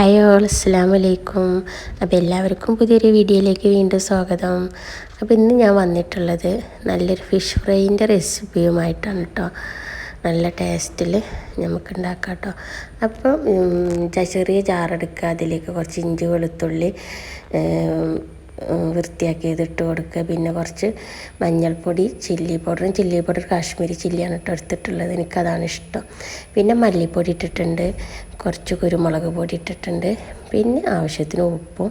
Hi all അസ്സാം വലൈക്കും അപ്പോൾ എല്ലാവർക്കും പുതിയൊരു വീഡിയോയിലേക്ക് വീണ്ടും സ്വാഗതം. അപ്പോൾ ഇന്ന് ഞാൻ വന്നിട്ടുള്ളത് നല്ലൊരു ഫിഷ് ഫ്രൈന്റെ റെസിപ്പിയുമായിട്ടാണ് കേട്ടോ നല്ല ടേസ്റ്റിൽ നമുക്ക് ഉണ്ടാക്കാം കേട്ടോ അപ്പം ചെറിയ ജാറെടുക്കുക അതിലേക്ക് കുറച്ച് ഇഞ്ചി വെളുത്തുള്ളി വൃത്തിയാക്കി ഇതിട്ട് കൊടുക്കുക. പിന്നെ കുറച്ച് മഞ്ഞൾപ്പൊടി ചില്ലി പൗഡറും ചില്ലി പൗഡർ കാശ്മീരി ചില്ലിയാണ് ഇട്ട് എടുത്തിട്ടുള്ളത്. എനിക്കതാണ് ഇഷ്ടം. പിന്നെ മല്ലിപ്പൊടി ഇട്ടിട്ടുണ്ട്. കുറച്ച് കുരുമുളക് പൊടി ഇട്ടിട്ടുണ്ട്. പിന്നെ ആവശ്യത്തിന് ഉപ്പും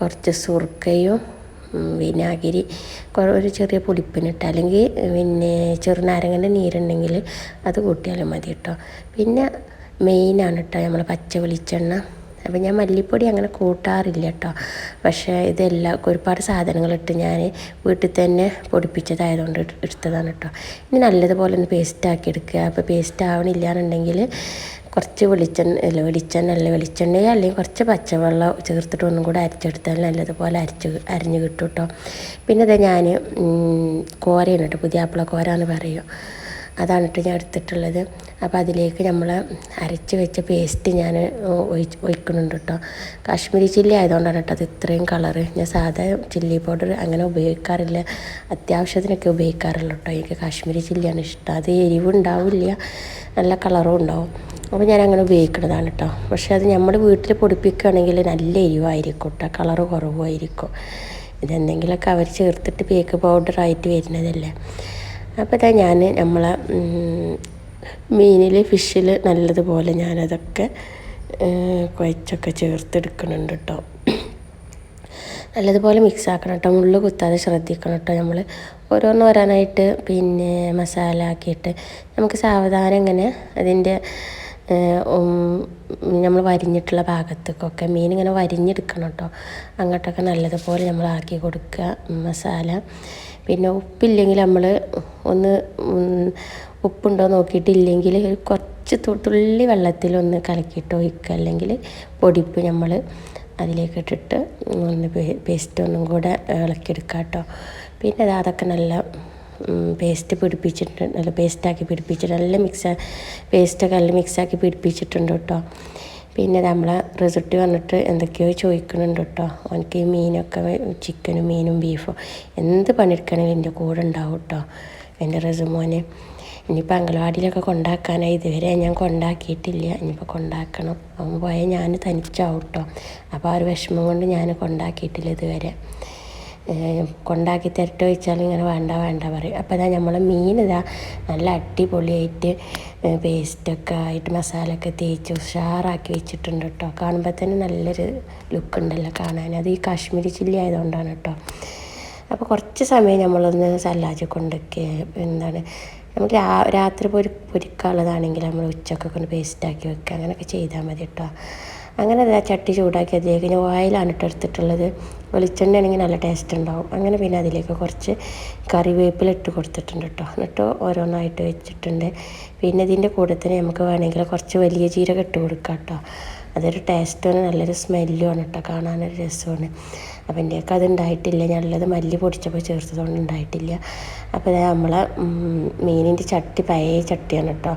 കുറച്ച് സുർക്കയും വിനാഗിരി ഒരു ചെറിയ പുളിപ്പിനിട്ട് അല്ലെങ്കിൽ പിന്നെ ചെറുനാരങ്ങന്റെ നീരുണ്ടെങ്കിൽ അത് കൂട്ടിയാലും മതി കേട്ടോ. പിന്നെ മെയിനാണ് കേട്ടോ നമ്മൾ പച്ച വെളിച്ചെണ്ണ അപ്പം ഞാൻ മല്ലിപ്പൊടി അങ്ങനെ കൂട്ടാറില്ല കേട്ടോ പക്ഷേ ഇതെല്ലാം ഒരുപാട് സാധനങ്ങളിട്ട് ഞാൻ വീട്ടിൽ തന്നെ പൊടിപ്പിച്ചതായതുകൊണ്ട് എടുത്തതാണ് കേട്ടോ ഇനി നല്ലതുപോലെ ഒന്ന് പേസ്റ്റാക്കി എടുക്കുക. അപ്പോൾ പേസ്റ്റ് ആവണില്ല എന്നുണ്ടെങ്കിൽ കുറച്ച് വെളിച്ചെണ്ണ അല്ല വെളിച്ചെണ്ണ അല്ല വെളിച്ചെണ്ണയോ അല്ലെങ്കിൽ കുറച്ച് പച്ചവെള്ളം ചേർത്തിട്ട് ഒന്നും കൂടെ അരച്ചെടുത്താൽ നല്ലതുപോലെ അരച്ച് അരിഞ്ഞ് കിട്ടും കേട്ടോ പിന്നെ ഇത് ഞാൻ കോരയാണ് കേട്ടോ പുതിയ ആപ്പിള കോര എന്ന് പറയും. അതാണ് ഞാൻ എടുത്തിട്ടുള്ളത്. അപ്പോൾ അതിലേക്ക് നമ്മൾ അരച്ച് വെച്ച പേസ്റ്റ് ഞാൻ ഒഴിച്ച് ഒഴിക്കുന്നുണ്ട് കേട്ടോ കാശ്മീരി ചില്ലി ആയതുകൊണ്ടാണ് കേട്ടോ അത് ഇത്രയും കളറ് ഞാൻ സാധാ ചില്ലി പൗഡർ അങ്ങനെ ഉപയോഗിക്കാറില്ല. അത്യാവശ്യത്തിനൊക്കെ ഉപയോഗിക്കാറുള്ളൂ കേട്ടോ എനിക്ക് കാശ്മീരി ചില്ലിയാണ് ഇഷ്ടം. അത് എരിവുണ്ടാവില്ല. നല്ല കളറും ഉണ്ടാവും. അപ്പോൾ ഞാൻ അങ്ങനെ ഉപയോഗിക്കുന്നതാണ് കേട്ടോ പക്ഷേ അത് നമ്മൾ വീട്ടിൽ പൊടിപ്പിക്കുകയാണെങ്കിൽ നല്ല എരിവായിരിക്കും കേട്ടോ കളറ് കുറവായിരിക്കും ഇതെന്തെങ്കിലുമൊക്കെ അവർ ചേർത്തിട്ട് പേക്ക് പൗഡറായിട്ട് വരുന്നതല്ലേ. അപ്പോൾ ഇതാ ഞാൻ നമ്മളെ മീനിൽ ഫിഷിൽ നല്ലതുപോലെ ഞാനതൊക്കെ കുഴച്ചൊക്കെ ചേർത്തെടുക്കുന്നുണ്ട് കേട്ടോ നല്ലതുപോലെ മിക്സ് ആക്കണം കേട്ടോ മുള്ളു കുത്താതെ ശ്രദ്ധിക്കണം കേട്ടോ നമ്മൾ ഓരോന്ന് വരാനായിട്ട് പിന്നെ മസാല ആക്കിയിട്ട് നമുക്ക് സാവധാനം ഇങ്ങനെ അതിന്റെ നമ്മൾ വരിഞ്ഞിട്ടുള്ള ഭാഗത്തേക്കൊക്കെ മീൻ ഇങ്ങനെ വരിഞ്ഞെടുക്കണം കേട്ടോ അങ്ങോട്ടൊക്കെ നല്ലതുപോലെ നമ്മൾ ആക്കി കൊടുക്കുക മസാല. പിന്നെ ഉപ്പില്ലെങ്കിൽ നമ്മൾ ഒന്ന് ഉപ്പുണ്ടോ നോക്കിയിട്ടില്ലെങ്കിൽ കുറച്ച് തുള്ളി വെള്ളത്തിൽ ഒന്ന് കലക്കിയിട്ട് ഒഴിക്കുക. അല്ലെങ്കിൽ പൊടിപ്പ് നമ്മൾ അതിലേക്ക് ഇട്ടിട്ട് ഒന്ന് പേസ്റ്റ് ഒന്നും കൂടെ ഇളക്കിയെടുക്കുക കേട്ടോ. പിന്നെ അതൊക്കെ നല്ല പേസ്റ്റ് പിടിപ്പിച്ചിട്ട് നല്ല പേസ്റ്റാക്കി പിടിപ്പിച്ചിട്ട് നല്ല മിക്സ് പേസ്റ്റൊക്കെ നല്ല മിക്സാക്കി പിടിപ്പിച്ചിട്ടുണ്ട് കേട്ടോ. പിന്നെ നമ്മളെ റിസൾട്ട് വന്നിട്ട് എന്തൊക്കെയോ ചോദിക്കുന്നുണ്ട് കേട്ടോ എനിക്ക് ഈ മീനൊക്കെ ചിക്കനും മീനും ബീഫും എന്ത് പണിയെടുക്കണമെങ്കിലും എന്റെ കൂടെ ഉണ്ടാവും കേട്ടോ എന്റെ റിസുമോനെ ഇനിയിപ്പോൾ അംഗനവാടിയിലൊക്കെ കൊണ്ടാക്കാനായി. ഇതുവരെ ഞാൻ കൊണ്ടാക്കിയിട്ടില്ല. ഇനിയിപ്പോൾ കൊണ്ടാക്കണം. അവൻ പോയാൽ ഞാൻ തനിച്ചാവും കേട്ടോ അപ്പോൾ ആ ഒരു വിഷമം കൊണ്ട് ഞാൻ കൊണ്ടാക്കിയിട്ടില്ല ഇതുവരെ. കൊണ്ടാക്കി തരട്ടോ വെച്ചാൽ ഇങ്ങനെ വേണ്ട വേണ്ട പറയും. അപ്പോൾ ഇതാ നമ്മൾ മീൻ ഇതാ നല്ല അടിപൊളിയായിട്ട് പേസ്റ്റൊക്കെ ആയിട്ട് മസാലയൊക്കെ തേച്ച് ഉഷാറാക്കി വെച്ചിട്ടുണ്ട് കേട്ടോ. കാണുമ്പോൾ തന്നെ നല്ലൊരു ലുക്ക് ഉണ്ടല്ലോ കാണാൻ. അത് ഈ കാശ്മീരി ചില്ലി ആയതുകൊണ്ടാണ് കേട്ടോ. അപ്പോൾ കുറച്ച് സമയം നമ്മളൊന്ന് സല്ലാജ് കൊണ്ടൊക്കെ എന്താണ് നമ്മൾ രാത്രി പൊരി പൊരിക്കാനുള്ളതാണെങ്കിൽ നമ്മൾ ഉച്ചക്കൊക്കെ ഒന്ന് പേസ്റ്റാക്കി വെക്കുക. അങ്ങനെയൊക്കെ ചെയ്താൽ മതി കേട്ടോ. അങ്ങനെ ആ ചട്ടി ചൂടാക്കി അതിലേക്ക് ഞാൻ ഓയിലാണ് ഇട്ട് എടുത്തിട്ടുള്ളത് വെളിച്ചെണ്ണ ആണെങ്കിൽ നല്ല ടേസ്റ്റ് ഉണ്ടാവും. അങ്ങനെ പിന്നെ അതിലേക്ക് കുറച്ച് കറിവേപ്പില ഇട്ട് കൊടുത്തിട്ടുണ്ട് കേട്ടോ എന്നിട്ട് ഓരോന്നായിട്ട് വെച്ചിട്ടുണ്ട്. പിന്നെ ഇതിന്റെ കൂടെ തന്നെ നമുക്ക് വേണമെങ്കിൽ കുറച്ച് വലിയ ജീരകം ഇട്ട് കൊടുക്കാം കേട്ടോ അതൊരു ടേസ്റ്റുമാണ് നല്ലൊരു സ്മെല്ലും ആണ് കേട്ടോ കാണാനൊരു രസമാണ്. അപ്പം എന്റെയൊക്കെ അത് ഉണ്ടായിട്ടില്ല ഞാനുള്ളത് മല്ലി പൊടിച്ചപ്പോൾ ചേർത്തതുകൊണ്ട് ഉണ്ടായിട്ടില്ല അപ്പോൾ നമ്മളെ മീനിന്റെ ചട്ടി പഴയ ചട്ടിയാണ് കേട്ടോ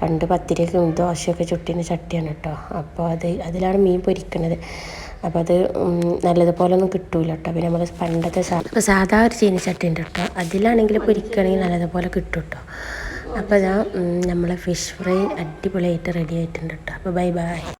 പണ്ട് പത്തിരിയൊക്കെ ദോശയൊക്കെ ചുട്ടിന് ചട്ടിയാണ് കേട്ടോ അപ്പോൾ അത് അതിലാണ് മീൻ പൊരിക്കുന്നത് അപ്പോൾ അത് നല്ലതുപോലെ ഒന്നും കിട്ടൂല കേട്ടോ പിന്നെ നമ്മൾ പണ്ടത്തെ ഇപ്പോൾ സാധാ ഒരു ചീനി ചട്ടി ഉണ്ട് കേട്ടോ അതിലാണെങ്കിൽ പൊരിക്കുകയാണെങ്കിൽ നല്ലതുപോലെ കിട്ടും കേട്ടോ അപ്പോൾ അതാ നമ്മളെ ഫിഷ് ഫ്രൈ അടിപൊളിയായിട്ട് റെഡി ആയിട്ടുണ്ട് കേട്ടോ അപ്പോൾ ബൈ ബൈ